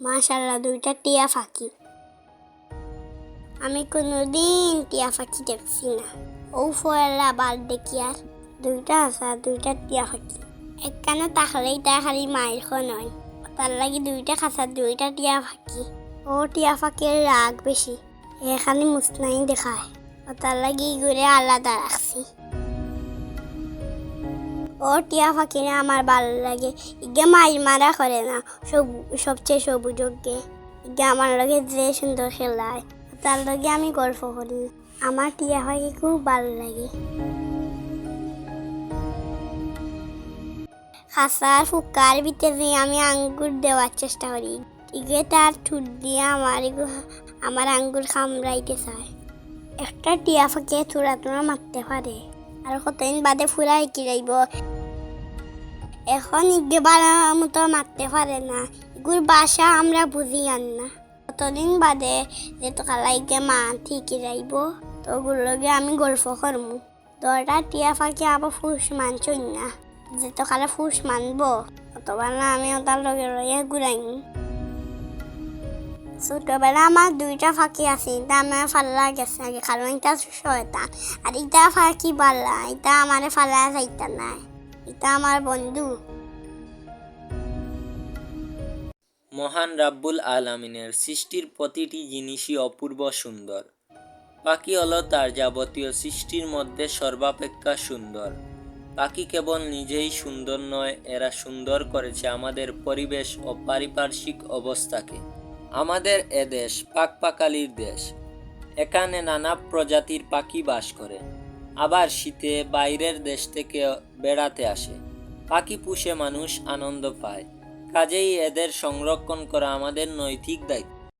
মাশাল্লাহ দুইটা টিয়া পাখি। আমি কোনোদিন টিয়া পাখি দেখছি না। ও ফয়লা বার দেখি আর। দুইটা আর দুইটা টিয়া পাখি। একখানে তাহলেই তাই খালি মায়ের নয়। তার লাগি দুইটা খাঁচা, দুইটা টিয়া পাখি। ও টিয়া পাখির রাগ বেশি। এখানে মুসনাই দেখায়। ও তার লাগি ঘুরে আলাদা রাখছি। ও টিয়া পাখিরে আমার ভালো লাগে। ইগে মাইর মারা করে না, সব, সবচেয়ে সবুযোগ্যে ইগে আমার লগে যে সুন্দর খেলায়, তার লগে আমি গল্প করি। আমার টিয়া পাখি খুব ভালো লাগে। খাসার ফুকার ভিতরে আমি আঙ্গুর দেওয়ার চেষ্টা করি। ইগে তার ঠুট দিয়ে আমার আমার আঙ্গুর খামড়াইতে চায়। একটা টিয়া পাখি থোড়া তোরা মারতে পারে। আর কতদিন বাদে ফুরাই কিরাইব এখন ইগে বাড়া মতো মারতে পারে না। এগুর বাসা আমরা বুঝি আন না। কতদিন বাদে যে তো কালা ইগে মা ঠিকই যাইব তো ওগুলোকে আমি গল্প করমু দরটা টিয়া পাখি আবার ফুস মানছই না। যে তো কালা ফুস মানবো অতবার না আমি ওটার লগে রয়ে ঘুরাইম ছোটবেলা আমার দুইটা ফাঁকি আছে এটা আমার ফাল্লা গেছে আগে কারণ এটা। শয়তান আর এটা ফাঁকি পাল্লা এটা আমার ফাল্লা যাইতা নাই। এটা আমার বন্ধু। মহান রাব্বুল আলামিনের সৃষ্টির প্রতিটি জিনিসই অপূর্ব সুন্দর পাখি হলো তার যাবতীয় সৃষ্টির মধ্যে সর্বাপেক্ষা সুন্দর পাখি কেবল নিজেই সুন্দর নয় এরা সুন্দর করেছে আমাদের পরিবেশ ও পারিপার্শ্বিক অবস্থাকে আমাদের এদেশ পাকপাকালির দেশ। এখানে নানা প্রজাতির পাখি বাস করে। আবার শীতে বাইরের দেশ থেকে বেড়াতে আসে। পাখি পুষে মানুষ আনন্দ পায়। কাজেই এদের সংরক্ষণ করা আমাদের নৈতিক দায়িত্ব।